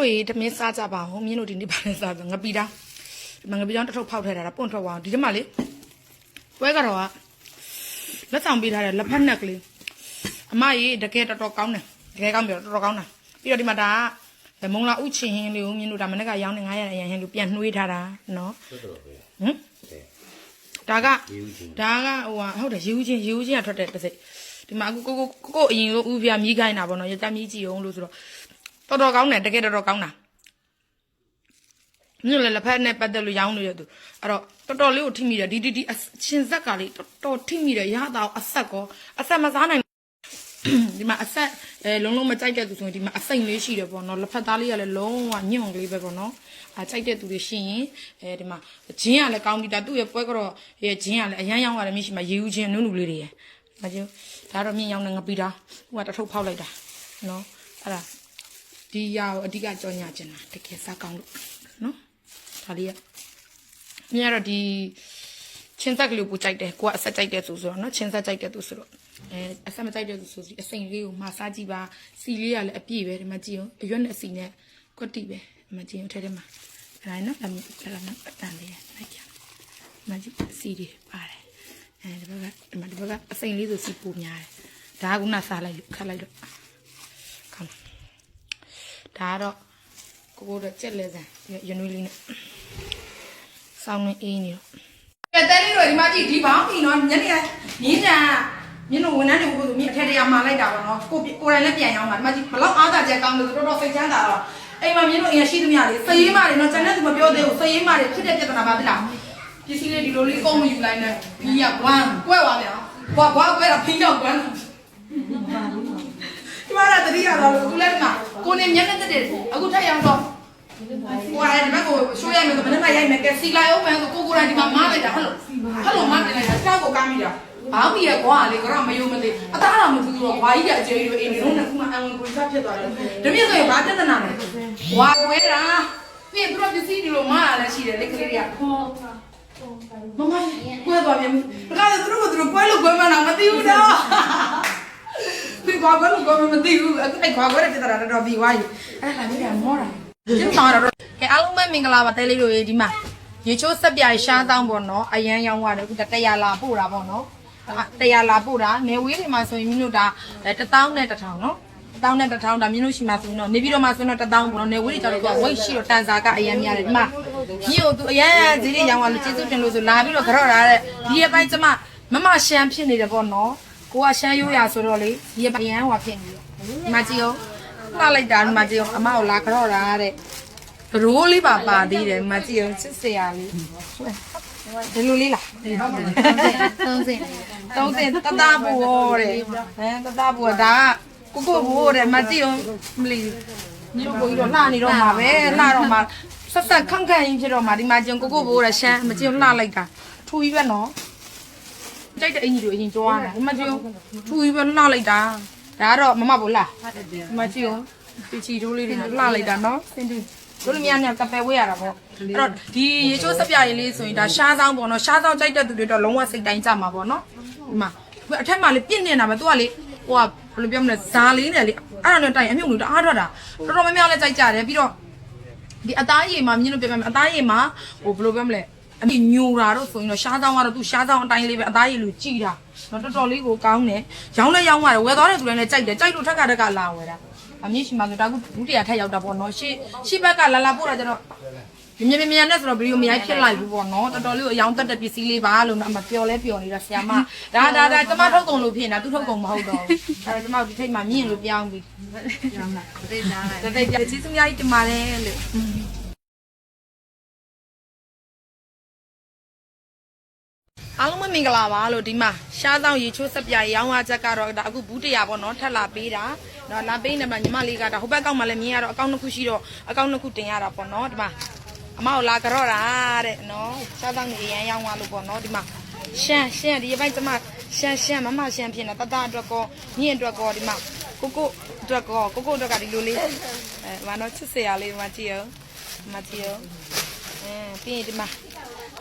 ဟိုတမင်းစားကြပါဦးမင်းတို့ဒီနေ့ပါလဲစားငပီတာဒီမှာငပီတောင်တစ်ထုပ်ဖောက်ထဲတာပွန့်ထွက်သွားအောင်ဒီထဲမှာလေပွဲကတော့ကလက်ဆောင်ပေးထားတဲ့လက်ဖက်နှက်ကလေးအမကြီးတကယ်တော်တော်ကောင်းတယ်တကယ်ကောင်းပြီတော်တော်ကောင်းတာပြီးတော့ဒီမှာဒါကမုံလာဥချင်ဟင်းလေးကိုမင်းတို့ဒါမနေ့ကရောင်းနေ900ရရဟင်းလို့ပြန်နှွေးထားတာနော်ဟမ်ဒါကဒါကဟိုဟာဟုတ်တယ်ရေဦးချင်းရေဦးချင်းကထွက်တဲ့တစ်စိတ်ဒီမှာအခုကိုကိုကိုကိုအရင်လိုဥပြမြီးခိုင်းတာပေါ့နော်ရကြမြီးကြည့်အောင်လို့ဆိုတော့ တော်တော်ကောင်းတယ်တကယ်တော်တော်ကောင်းတာမြို့လည်းလက်ဖက်နဲ့ပတ်သက်လို့ရောင်းနေရသူအဲ့တော့တော်တော်လေးကိုထိမိတယ်ဒီဒီဒီအချင်းဆက်ကလေးတော်တော်ထိမိတယ်ရတာအဆက်ကောအဆက်မစားနိုင်ဒီမှာအဆက်အဲလုံးလုံးမကြိုက်တဲ့သူဆိုရင်ဒီမှာအစိမ့်လေးရှိတယ်ပေါ့နော်လက်ဖက်သားလေးကလည်းလုံးဝညွန့်ကလေးပဲပေါ့နော်အဲကြိုက်တဲ့သူတွေရှိရင်အဲဒီမှာဂျင်းကလည်းကောင်းပြီဒါသူ့ရဲ့ပွဲကတော့ရဲ့ဂျင်းကလည်းအရန်ရောင်းရတယ်မရှိမှာရေဦးချင်းနုနုလေးတွေရယ်မကျဒါတော့မြင်ရောင်းနေငပီတာဟိုကတထုပ်ဖောက်လိုက်တာနော်အဲ့ဒါ ဒီရကိုအဓိကကြောညာချင်တာတကယ်စားကောင်းလို့နော်ဒါလေးကမြင်ရတော့ဒီချင်းဆက်ကလေးကိုပို့ကြိုက်တယ်ကိုကအဆက်ကြိုက်တဲ့သူဆိုတော့နော်ချင်းဆက်ကြိုက်တဲ့သူဆိုတော့အဲအဆက်မကြိုက်တဲ့သူဆိုစီအစိမ်လေးကိုမှာစားကြည့်ပါစီလေးကလည်းအပြည့်ပဲဒီမှာကြည့်အောင်အရွက်နဲ့အစီနဲ့ကွက်တိပဲဒီမှာကြည့်အောင်ထဲထဲမှာအဲဒါနော်ဒါမျိုးဒါလည်းအတန်လေးလိုက်ကြဒီမှာကြည့်စီတွေပါတယ်အဲဒီဘက်ကဒီမှာဒီဘက်ကအစိမ်လေးဆိုစီပိုများတယ်ဒါကခုနစားလိုက်လို့ခတ်လိုက်လို့ကောင်း ဒါကတော့ကိုကိုတော့ကြက်လဲစံရနွေးလေးနဲ့စောင်းနေအေးနေတော့ကဲတဲလေးတို့ဒီမှာကြည့်ဒီဘောင်းပြီနော်ညနေကမြင်းကြမြင်းတို့ဝန်ထမ်းတွေကိုဆိုမြင်းအထက်တရမှာလိုက်တာပေါ့နော်ကိုကိုယ်တိုင်လည်းပြန်ရောက်မှာဒီမှာကြည့်ဘလောက်အားသာချက်ကောင်းတယ်ဆိုတော့တော်တော်စိတ်ချမ်းသာတော့အိမ်မှာမြင်းတို့အရင်ရှိသမျှလေးစရေးမတွေနော်ကျန်တဲ့သူမပြောသေးဘူးစရေးမတွေဖြစ်တဲ့ပြဿနာပါသလားပစ္စည်းလေးဒီလိုလေးကုန်မယူလိုက်နဲ့ဘီးရကွမ်းကွဲသွားပြန်ဘွားဘွားကွဲတာဖင်းရောက်ကွမ်း ဒီမှာတတိယတော့သူလည်းမှာကိုနေမျက်နှာတက်တယ်အခုထက်ရောက်တော့ကိုယ်ကဒီဘက်ကိုရှိုးရိုက်မယ်ဆိုမနေ့ကရိုက်မယ်ကဲစီလိုက်အောင်မယ်ဆိုကိုကိုယ်တိုင်ဒီမှာမားလိုက်တာဟဲ့လို့ဟဲ့လို့မားတယ်လိုက်တာကြောက်ကိုကားမိတာဘာမှမရကွာလေကတော့မယုံမသိအသားတော့မသိဘူးတော့ဘာကြီးကအကျယ်ကြီးလိုအိမ်လုံးနဲ့ခုမှအဝင်ကိုစဖြစ်သွားတယ်တမင်းဆိုရင်ဘာပြဿနာလဲဝါဝဲတာပြီးရင်သူတို့ပစ္စည်းဒီလိုမားလည်းရှိတယ်လေကလေးတွေကမမကွဲသွားပြန်ဒါကလည်းသူတို့ကသူတို့ကွဲလို့ကွဲမှန်းတော့မသိဘူးတော့ ဒီကွာကွဲလို့ကွဲမှမသိဘူးအဲ့ကွာကွဲတဲ့ပြဿနာတော့ပြီးသွားပြီအဲ့ဒါလေးကမောတာကျင်းဆောင်ရတော့ကဲအားလုံးပဲမင်္ဂလာပါတဲလေးတို့ရေဒီမှာရေချိုးဆက်ပြရှားတောင်းပေါ့နော်အရန်ရောင်းရတယ်အခုတရားလာပို့တာပေါ့နော်တရားလာပို့တာနေဝေးတွေမှာဆိုရင်မြင်းတို့ဒါ1000နဲ့1000နော်1000နဲ့1000ဒါမြင်းတို့ရှိမှာဆိုရင်တော့နေပြီးတော့မှဆိုရင်တော့1000ပေါ့နော်နေဝေးတွေကြောင့်တော့ဝိတ်ရှိတော့တန်စာကအရန်များတယ်ဒီမှာမြင်းတို့သူအရန်ဈေးတွေရောင်းရလို့ကျေးဇူးတင်လို့ဆိုလာပြီးတော့ကြော့တာတဲ့ဒီရဲ့ပိုင်းကျမမမရှမ်းဖြစ်နေတယ်ပေါ့နော် ကိုကရှမ်းရိုးရဆိုတော့လေဒီရဲ့ပိုင်းရန်ဟွာဖြစ်နေတယ်ဒီမှာကြည့်အောင်လှလိုက်တာဒီမှာကြည့်အောင်အမကိုလာကြော့တာတဲ့ဘရိုးလေးပါပါသေးတယ်မကြည့်အောင်စစ်စရာလေးဒီလိုလေးလားသုံးစင်သုံးစင်တသားဘူဟောတဲ့ဟမ်တသားဘူကဒါကကိုကိုဘူဟောတဲ့မကြည့်အောင်မလီညို့ကိုကြီးတော့လှနေတော့မှာပဲလှတော့မှာဆက်ဆက်ခန့်ခန့်ကြီးဖြစ်တော့မှာဒီမှာကျုံကိုကိုဘူဟောတဲ့ရှမ်းမကြည့်အောင်လှလိုက်တာထူကြီးပဲနော် ကြိုက်တဲ့အင်ကြီးတွေအရင်ကြွားတာဒီမှာကြည့်အောင်ထူကြီးပဲလှလိုက်တာဒါကတော့မမဘူးလားဒီမှာကြည့်အောင်ပီချီတိုးလေးတွေလှလိုက်တာနော်စင်တူတို့လူများများကပယ်ဝေးရတာပေါ့အဲ့တော့ဒီရေချိုးစပြရည်လေးဆိုရင်ဒါရှားဆောင်ပေါ့နော်ရှားဆောင်ကြိုက်တဲ့သူတွေတော့လုံးဝစိတ်တိုင်းကြမှာပေါ့နော်ဒီမှာအထက်မှာလေပြင့်နေတာပဲသူကလေဟိုကဘယ်လိုပြောမလဲဇာလေးနဲ့လေအဲ့ဒါနဲ့တိုင်အမြုပ်လို့တအားထွက်တာတော်တော်များများလည်းကြိုက်ကြတယ်ပြီးတော့ဒီအသားရည်မှာမြင်လို့ပြောမယ်အသားရည်မှာဟိုဘယ်လိုပြောမလဲ အမြညူတာတော့ဆိုရင်တော့ရှားဆောင်ကတော့သူရှားဆောင်အတိုင်းလေးပဲအသားရည်လိုကြည်တာတော့တော်တော်လေးကိုကောင်းတယ်ရောင်းလဲရောင်းရတယ်ဝယ်သွားတဲ့သူလည်းကြိုက်တယ်ကြိုက်လို့ထက်ကတက်ကလာဝယ်တာအမြင့်ရှိမှဆိုဒါကဘူးတရားထက်ရောက်တာပေါ့နော်ရှေ့ရှေ့ဘက်ကလာလာပို့တာကျတော့မြင်မြင်မြင်နဲ့ဆိုတော့ဗီဒီယိုမရိုက်ဖြစ်လိုက်ဘူးပေါ့နော်တော်တော်လေးကိုအယောင်တက်တဲ့ပစ္စည်းလေးပါလို့နော်အမပျော်လဲပျော်နေတာဆရာမဒါဒါဒါကျမထုတ်ကုန်လို့ဖြစ်နေတာသူထုတ်ကုန်မဟုတ်တော့ဘူးဒါကျမဒီထိတ်မှာမြင့်လို့ပြောင်းပြီရောင်းတာတိတ်သားလိုက်တတိယကျေးဇူးများကြီးတင်ပါတယ်လို့ အားလုံးပဲမင်္ဂလာပါလို့ဒီမှာရှားဆောင်ရေချိုးဆက်ပြရောင်းဝချက်ကတော့ဒါအခုဘူးတရားပေါ့နော်ထက်လာပေးတာနော်လာပေးနေမှာညီမလေးကဒါဟိုဘက်ကောက်မှလည်းမြင်ရတော့အကောင့်တစ်ခုရှိတော့အကောင့်တစ်ခုတင်ရတာပေါ့နော်ဒီမှာအမကိုလာကြော့တာတဲ့နော်ရှားဆောင်ရေရန်ရောင်းသွားလို့ပေါ့နော်ဒီမှာရှမ်းရှမ်းဒီဘက်ကျမရှမ်းရှမ်းမမရှမ်းဖြစ်နေတတအတွက်ကောမြင့်အတွက်ကောဒီမှာကိုကိုအတွက်ကောကိုကိုအတွက်ကဒီလိုလေးအဲမနော်ချစ်စရာလေးဒီမှာကြည့်အောင်ဒီမှာကြည့်အောင်အဲပြီးရင်ဒီမှာ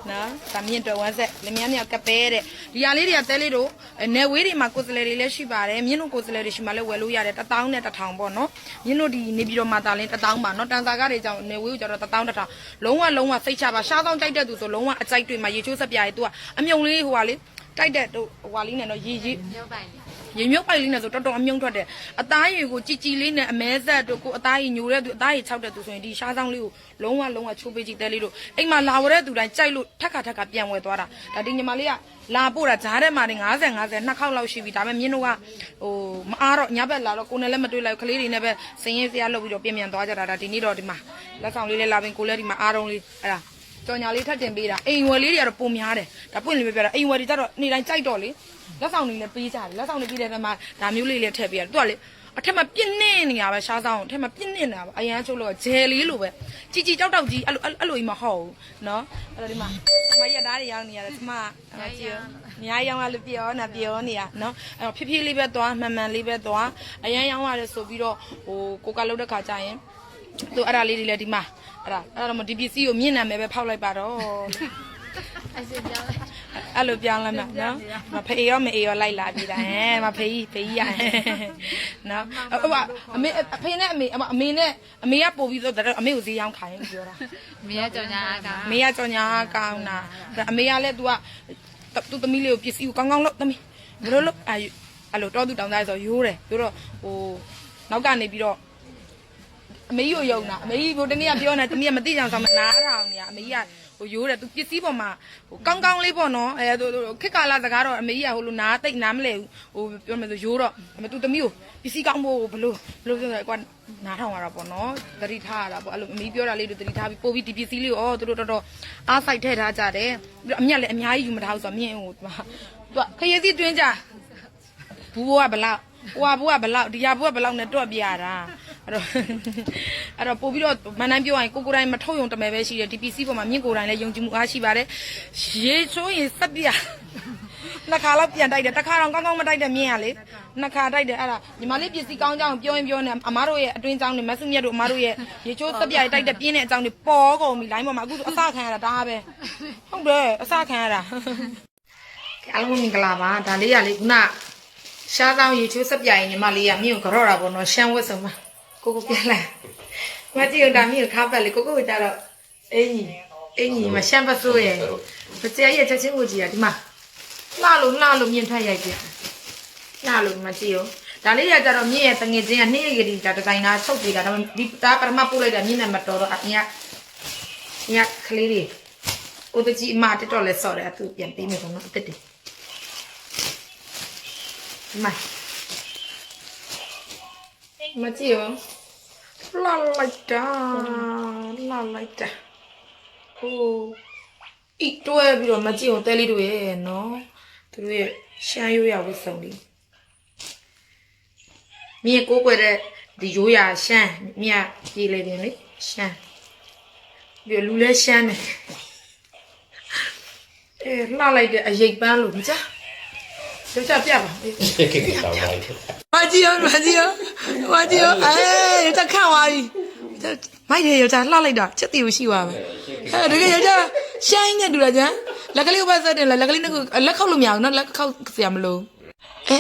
နော်ဒါမြင့်တော်ဝမ်းဆက်လင်မယားမြောက်ကပဲတဲ့ဒီဟာလေးတွေကတဲလေးတို့နယ်ဝေးတွေမှာကိုယ်စလဲတွေလည်းရှိပါတယ်မြင့်တို့ကိုယ်စလဲတွေရှိမှလည်းဝယ်လို့ရတယ်1000နဲ့1000ပေါ့နော်မြင့်တို့ဒီနေပြည်တော်မှာတာလင်း1000ပါနော်တန်စာကားတွေကြောင့်နယ်ဝေးကိုကျတော့1000 1000လုံးဝလုံးဝစိတ်ချပါရှားဆောင်ကြိုက်တဲ့သူဆိုလုံးဝအကြိုက်တွေမှာရေချိုးဆက်ပြရဲသူကအမြုံလေးဟိုဟာလေးတိုက်တဲ့ဟိုဟာလေးနဲ့တော့ရေရေရုပ်ပိုင်လေး ရေမြုပ်ပိုက်လေးနဲ့ဆိုတော်တော်အမြုံထွက်တယ်အသားရည်ကိုကြည်ကြည်လေးနဲ့အမဲဆက်တို့ကိုအသားရည်ညိုတဲ့သူအသားရည်ခြောက်တဲ့သူဆိုရင်ဒီရှားဆောင်လေးကိုလုံးဝလုံးဝချိုးပေးကြည့်တဲလေးတို့အိမ်မှာလာဝတဲ့သူတိုင်းကြိုက်လို့ထက်ခါထက်ခါပြန်ဝယ်သွားတာဒါဒီညီမလေးကလာပို့တာဂျားထဲမှာနေ50 50နှစ်ခေါက်လောက်ရှိပြီဒါပေမဲ့မြင်းတို့ကဟိုမအားတော့ညဘက်လာတော့ကိုယ်နဲ့လည်းမတွေ့လိုက်ကလေးတွေနဲ့ပဲစင်ရင်စရာလုပ်ပြီးတော့ပြင်ပြန်သွားကြတာဒါဒီနေ့တော့ဒီမှာလက်ဆောင်လေးလေးလာပင်ကိုလည်းဒီမှာအားလုံးလေးအဲ့ဒါ ကြော်ညာလေးထပ်တင်ပေးတာအိမ်ဝယ်လေးတွေကတော့ပုံများတယ်ဒါပွင့်လေးပဲပြောတာအိမ်ဝယ်တွေကြတော့နေ့တိုင်းကြိုက်တော့လေလက်ဆောင်တွေလည်းပေးကြတယ်လက်ဆောင်တွေပေးတဲ့အခါမှာဒါမျိုးလေးလည်းထည့်ပေးရတယ်သူကလေအထက်မှာပြင်းနေနေရပဲရှားဆောင်အထက်မှာပြင်းနေနေတာပဲအရန်ချုပ်လို့ဂျယ်လေးလိုပဲជីជីတောက်တောက်ကြီးအဲ့လိုအဲ့လိုကြီးမဟုတ်ဘူးနော်အဲ့တော့ဒီမှာဒီမှာရက်သားတွေရောက်နေရတယ်ဒီမှာအမကြီးရောအများကြီးရောက်လာလို့ပြောနေပြောနေရနော်အဲ့တော့ဖြည်းဖြည်းလေးပဲသွားမှန်မှန်လေးပဲသွားအရန်ရောက်ရတယ်ဆိုပြီးတော့ဟိုကိုကလောက်တဲ့ခါကျရင် သူအဲ့ဒါလေးတွေလည်းဒီမှာအဲ့ဒါအဲ့ဒါတော့ဒီပစ္စည်းကိုမြင့်နာမယ်ပဲဖောက်လိုက်ပါတော့အစစ်ပြောင်းလိုက်အဲ့လိုပြောင်းလဲမှာနော်မဖေးရောမအေးရောလိုက်လာပြီလားဟဲ့မဖေးကြီးဖေးကြီးရနော်ဟိုအမေအဖေနဲ့အမေအမေနဲ့အမေကပို့ပြီးတော့အမေကိုဈေးရောင်းခိုင်းပြောတာမရကြောင်ညာအကောင်အမေကကြော်ညာကောင်းတာအမေကလည်း तू ကသူ့သမီးလေးကိုပစ္စည်းကိုကောင်းကောင်းလုပ်သမီးဘယ်လိုလုပ်အဲ့အဲ့လိုတော့သူတောင်းသားဆိုရိုးတယ်ရိုးတော့ဟိုနောက်ကနေပြီးတော့ အမေကြီးကိုယုံတာအမေကြီးဟိုတနေ့ကပြောနေတနေ့ကမသိကြအောင်ဆိုမနာထောင်နေရအမေကြီးကဟိုရိုးတယ်သူပစ္စည်းပေါ်မှာဟိုကောင်းကောင်းလေးပေါ့နော်အဲဟိုခက်ကာလာစကားတော့အမေကြီးကဟိုလိုနားတိတ်နားမလဲဘူးဟိုပြောမယ်ဆိုရိုးတော့အမေသူသမီးကိုပစ္စည်းကောင်းဖို့ဘလို့ဘလို့ပြောတယ်ကွာနားထောင်ရတာပေါ့နော်သတိထားရတာပေါ့အဲ့လိုအမေပြောတာလေးတွေသတိထားပြီးပို့ပြီးဒီပစ္စည်းလေးကိုဩသူတို့တော်တော်အားစိုက်ထည့်ထားကြတယ်ပြီးတော့အမြက်လည်းအများကြီးယူမထားဘူးဆိုတော့မြင့်ဟိုသူကခရီးစီးတွင်းကြဘူးဘွားဘလောက်ဟိုဟာဘွားဘလောက်ဒီဟာဘွားဘလောက်နဲ့တွက်ပြရတာ အဲ့တော့အဲ့တော့ပို့ပြီးတော့မန်တိုင်းပြောရရင်ကိုကိုတိုင်းမထုတ်ယုံတမယ်ပဲရှိတယ်ဒီ PC ပေါ်မှာမြင့်ကိုတိုင်းလည်းယုံကြည်မှုအားရှိပါတယ်ရေချိုးရင်စက်ပြနှစ်ခါလောက်ပြန်တိုက်တယ်တစ်ခါတော့ကောင်းကောင်းမတိုက်တဲ့မြင့်ရလေနှစ်ခါတိုက်တယ်အဲ့ဒါညီမလေးပစ္စည်းကောင်းကြောင်းပြောရင်ပြောနေအမားတို့ရဲ့အတွင်းကြောင်းတွေမဆုမြတ်တို့အမားတို့ရဲ့ရေချိုးစက်ပြတိုက်တဲ့ပြင်းတဲ့အကြောင်းတွေပေါ်ကုန်ပြီလိုင်းပေါ်မှာအခုဆိုအစခံရတာဒါပဲဟုတ်တယ်အစခံရတာအားလုံးမင်္ဂလာပါဒါလေးရလေခုနရှားဆောင်ရေချိုးစက်ပြရင်ညီမလေးကမြင့်ကိုကြော့တာပေါ့နော်ရှမ်းဝတ်စုံမှာ ကိုကိုပြန်လာမကြည့်တော့ဒါမြင့်ကိုခါပတ်လေကိုကိုကကြတော့အင်းကြီးအင်းကြီးမရှမ်းပစိုးရဲ့ပကြဲရဲ့ချက်ချင်းကိုကြည့်ရဒီမှာလှလို့လှလို့မြင့်ထက်ရိုက်ပြလှလို့မကြည့်ရောဒါလေးကကြတော့မြင့်ရဲ့တငယ်ချင်းကနှိမ့်ရည်ကြီးဒါဒီဇိုင်နာချုပ်ပေးတာဒါပေမဲ့ဒီဒါပထမပို့လိုက်တာမြင့်နဲ့မတော်တော့အင်းကညကလေးလေးဦးတကြီးအမတက်တော့လဲဆော့တယ်အသူပြန်ပေးမယ်ပေါ့နော်အစ်စ်တွေမ မကြည့်ရောလာလိုက်တာလာလိုက်တာဟိုဤတွဲပြီးတော့မကြည့်အောင်တဲလေးတို့ရဲ့နော်သူတို့ရဲ့ရှမ်းရိုးရဝတ်စုံလေးမြေကိုကိုွယ်တဲ့ဒီရိုးရရှမ်းမြပြေလေတယ်လေရှမ်းပြီးလူလဲရှမ်းတယ်အဲလှလိုက်တဲ့အရိပ်ပန်းလို့ဒီကြကျောက်ပြပါအေးခေခေခေတောင်းပါ သွားမယ်အဲတကယ်ယောက်ျားရှိုင်းနေတူလားကျန်လက်ကလေးကိုပဲဆက်တယ်လက်ကလေးနဲ့လက်ခောက်လို့မရဘူးနော်လက်ခောက်စရာမလိုအဲ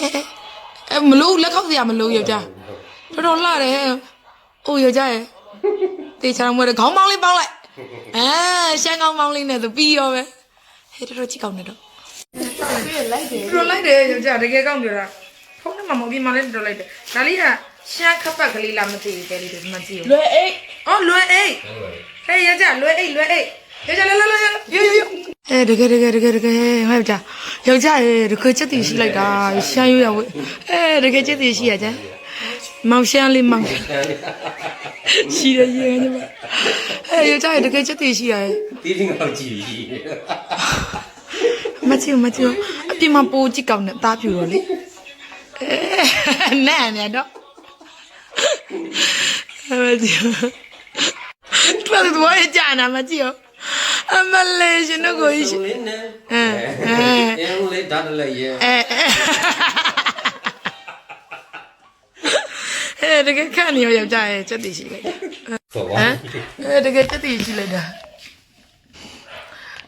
အဲမလိုလက်ခောက်စရာမလိုယောက်ျားတော်တော်လှတယ်အိုးယောက်ျားရဲ့တေချာမွေးခေါင်းပေါင်းလေးပေါင်းလိုက်အဲရှမ်းခေါင်းပေါင်းလေးနဲ့ဆိုပြီးရောပဲဟဲ့တော်တော်ကြည့်ကောင်းနေတော့တော်လိုက်တယ်ယောက်ျားတကယ်ကောင်းကြတာဖုန်းထဲ မှမဟုတ်ဒီမှာလည်းတော်လိုက်တယ်ဒါလေးကရှမ်းခပတ်ကလေးလားမသိဘူးပဲလေဒီမှာကြည့်ဦးလွယ်အိတ်အော်လွယ်အိတ်ဟဲ့ရကြလွယ်အိတ်လွယ်အိတ်ရကြလဲလဲလဲရေရေအဲတကယ်တကယ်တကယ်တကယ်ဟဲ့ကြာယောက်ျားရေတကယ်ချက်တည်ရှိလိုက်တာရှမ်းရွရဝဲအဲတကယ်ချက်တည်ရှိရကြမောင်ရှမ်းလေးမောင်ရှိတယ်ရေငါ့မှာအဲယောက်ျားရေတကယ်ချက်တည်ရှိရတီးတင်းအောင်ကြည့်မချင်မချင်အပြင်မှာပိုးကြည့်ကောင်းတဲ့အသားပြူတော့လေ နဲ့နဲ့တော့အမကြီးသူကတော့ကြာနာမကြီးရောအမလေးရှင်တို့ကိုရှင်အဲအဲလေဒါတလည်းရဲ့အဲအဲတကယ်ခန့်နေရောယောက်ျားရဲ့ချက်တည်ရှိလိုက်တာဟမ်အဲတကယ်ချက်တည်ရှိလိုက်တာ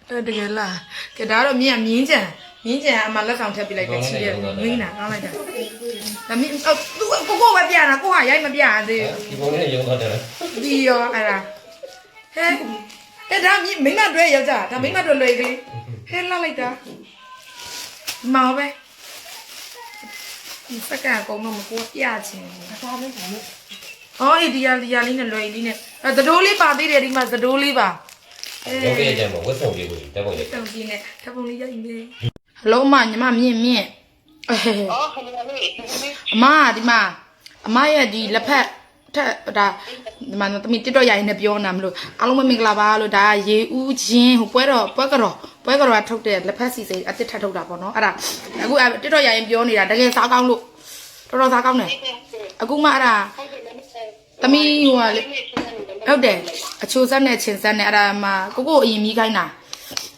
အဲတကယ်လားကဲဒါတော့မြင်မြင်းကြံ မြင်းကြံအမှလက်ဆောင်ထပ်ပြလိုက်တယ်ချီတယ်မင်းနာကောင်းလိုက်တာဒါမြင်အော်သူကိုကိုပဲပြတာကိုဟာရိုက်မပြသေးဘူးဒီပုံနဲ့ရုံတော့တယ်ဒီရောအဲ့ဒါဟဲအဲ့ဒါမြင်မိမတွေ့ယောက်ျားဒါမိမတွေ့လွယ်ကလေးဟဲလှလိုက်တာမောင်ပဲဒီစက္ကန့်အကုန်လုံးမကိုပြချင်ဘူးစားပဲဒါနဲ့။အော်ဒီရဒီရလေးနဲ့လွယ်လေးနဲ့အဲသတိုးလေးပါသေးတယ်ဒီမှာသတိုးလေးပါ။အဲရုံးပြကြမှာဝတ်ဆောင်ပြေကိုတက်ပုံရတောင်ကြီး နဲ့ထပ်ပုံလေးရိုက်နေ။ဟလုံးမညီမမြင့်မြင့်အဲအော်ခဏလေးအမကဒီမှာအမရဲ့ဒီလက်ဖက်ထက်ဒါဒီမှာသမီးတစ်တော့ရိုင်နေပြောနာမလို့အားလုံးပဲမင်္ဂလာပါလို့ဒါရေဦးချင်းဟိုပွဲတော်ပွဲကြော်ပွဲကြော်ကထုတ်တဲ့လက်ဖက်စီစိအစ်စ်ထပ်ထုတ်တာပေါ့နော်အဲ့ဒါအခုတစ်တော့ရိုင်ပြောနေတာတကယ်စားကောင်းလို့တော်တော်စားကောင်းတယ်အခုမှအဲ့ဒါသမီးဟိုကလေဟုတ်တယ်အချိုဆက်နဲ့ချင်းဆက်နဲ့အဲ့ဒါမှကိုကိုအရင်မိခိုင်းတာ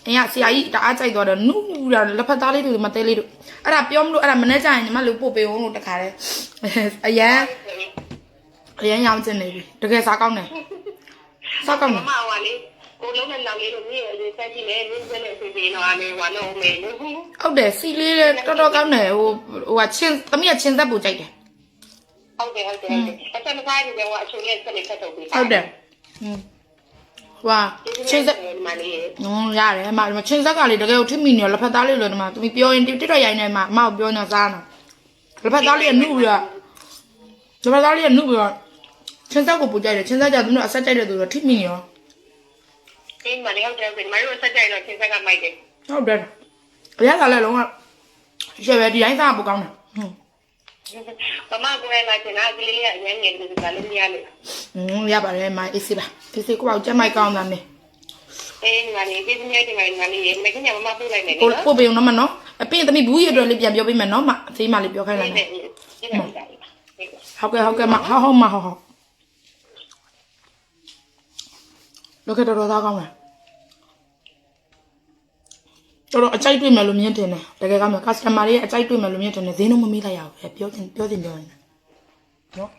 အင်းကဆရာကြီးတအားကြိုက်သွားတော့နုနူတာလက်ဖက်သားလေးတွေမသေးလေးတို့အဲ့ဒါပြောမလို့အဲ့ဒါမနေ့ကျရင်ညီမလူပို့ပေးအောင်လို့တခါတည်းအရန်အရန်ရောင်းချင်နေပြီတကယ်စားကောင်းတယ်စားကောင်းမတယ်မဟိုလေကိုလုံးနဲ့နောက်လေးလို့မြည်အရင်ဆက်ကြည့်မယ်မြည်စနဲ့ပြေးပြေးတော့အနေဝါလုံးမေးလို့ဟုတ်တယ်စီလေးလေးတော်တော်ကောင်းတယ်ဟိုဟိုကချင်းသမီးကချင်းသက်ပူကြိုက်တယ်ဟုတ်တယ်ဟုတ်တယ်ဟုတ်တယ်အဆက်မစားရင်တော့အချိုနဲ့ဆက်နေဆက်ထုတ်ပြီးဟုတ်တယ်ဟင်းဟွာချင်းသက် မလေး။နော်ရတယ်အမဒီမှာချင်းဆက်ကလေးတကယ်ကိုထိမိနေရောလက်ဖက်သားလေးလို့ဒီမှာသူပြောရင်တစ်တော့ရိုင်းနေမှာအမကိုပြောနေစားနော်။လက်ဖက်သားလေးကနှုတ်ပြီးတော့လက်ဖက်သားလေးကနှုတ်ပြီးတော့ချင်းဆက်ကိုပူကြိုက်တယ်ချင်းဆက်ကြသူတို့အဆက်ကြိုက်တဲ့သူတို့ထိမိနေရောဒီမလေးဟုတ်တယ်မလို့ဆက်ကြိုက်တော့ချင်းဆက်ကမိုက်တယ်ဟုတ်တယ်။အရသာလည်းလုံးဝရှယ်ပဲဒီတိုင်းစားပူကောင်းတယ်။ဟွန်းမမကိုယ်လာချင်တာကလေးလေးအရင်ငယ်ကလေးကလည်းမရလို့။ဟွန်းရပါတယ်အမအေးစီပါ။ဒီစီကိုအောင်ကြက်မိုက်ကောင်းတာနဲ့ အေးငါလေးဒီနေ့ဒီနေ့ငါလေးမကညမမပြလိုက်နေကိုနော်ပို့ပေးအောင်နော်မနော်။အပြင်သမီးဘူးရအတွက်လေးပြန်ပြောပေးမယ်နော်မအသေးမလေးပြောခိုင်းလိုက်မယ်ဒီနေ့ဒီနေ့။ဟုတ်ကဲ့ဟုတ်ကဲ့မဟုတ်ဟုတ်မဟုတ်ဟုတ်။လောကတော်တော်သားကောင်းတယ်။တော်တော်အကြိုက်တွေ့မယ်လို့မြင်တင်တယ်တကယ်ကောင်းမယ် customer တွေရဲ့အကြိုက်တွေ့မယ်လို့မြင်တင်တယ်ဈေးနှုန်းမမေးလိုက်ရဘူးပဲပြောချင်ပြောချင်ပြောရင်နော်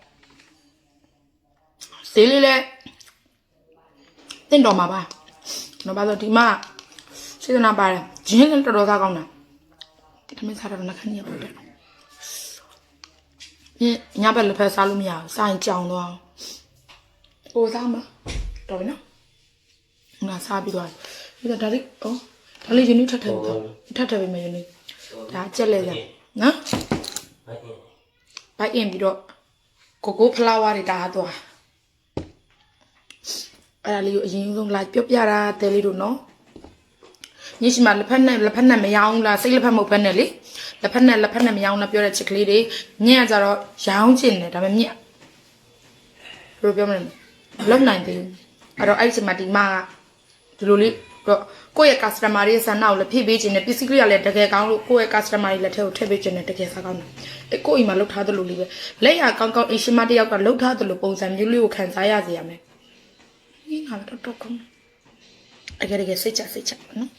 ဈေးလေးလဲတင့်တော်မှာပါ နော်ဘာလို့ဒီမှာစေတနာပါတယ်ဂျင်းလည်းတော်တော်သားကောင်းတယ်ဒီမင်းစားတော့နှခမ်းရပေါ့တယ်ညညဘက်လည်းဖက်စားလို့မရဘူးစားရင်ကြောင်သွားဟိုစားမတော်ပြီနော်ငါစားပြီးသွားပြီဒါဒါလေးဩဒါလေးယူနီထပ်ထပ်ပြီးထပ်ထပ်ပြီးမယ်ယူနီဒါကြက်လဲရနော်ဘိုက်အင်ပြီးတော့ကိုကိုဖလာဝါတွေဒါသွား အဲ့ဒါလေးကိုအရင်ဆုံးလာပြောပြတာတဲလေးတို့နော်ညရှိမှာလက်ဖက်နဲ့လက်ဖက်နဲ့မရောင်းလားစိတ်လက်ဖက်မဟုတ်ဖက်နဲ့လေလက်ဖက်နဲ့လက်ဖက်နဲ့မရောင်းလားပြောတဲ့ချစ်ကလေးတွေညက်ကြတော့ရောင်းချင်တယ်ဒါပေမဲ့မြက်ဘယ်လိုပြောမလဲလုံနိုင်သေးဘူးအဲ့တော့အဲ့ဒီချိန်မှာဒီမကဒီလိုလေးတော့ကိုယ့်ရဲ့ customer တွေရဲ့ဆန္ဒကိုလည်းဖြည့်ပေးခြင်းနဲ့ပစ္စည်းကလေးကလည်းတကယ်ကောင်းလို့ကိုယ့်ရဲ့ customer တွေလက်ထဲကိုထည့်ပေးခြင်းနဲ့တကယ်စားကောင်းတယ်အဲကိုယ့်အိမ်မှာလှုပ်ထားသလိုလေးပဲလက်ရကောင်းကောင်းအရှင်မတစ်ယောက်ကလှုပ်ထားသလိုပုံစံမျိုးလေးကိုခံစားရစေရမယ်ဒီ ငါတော့တော့ကောင်းတယ်တကယ်တကယ်စိတ်ချစိတ်ချနော်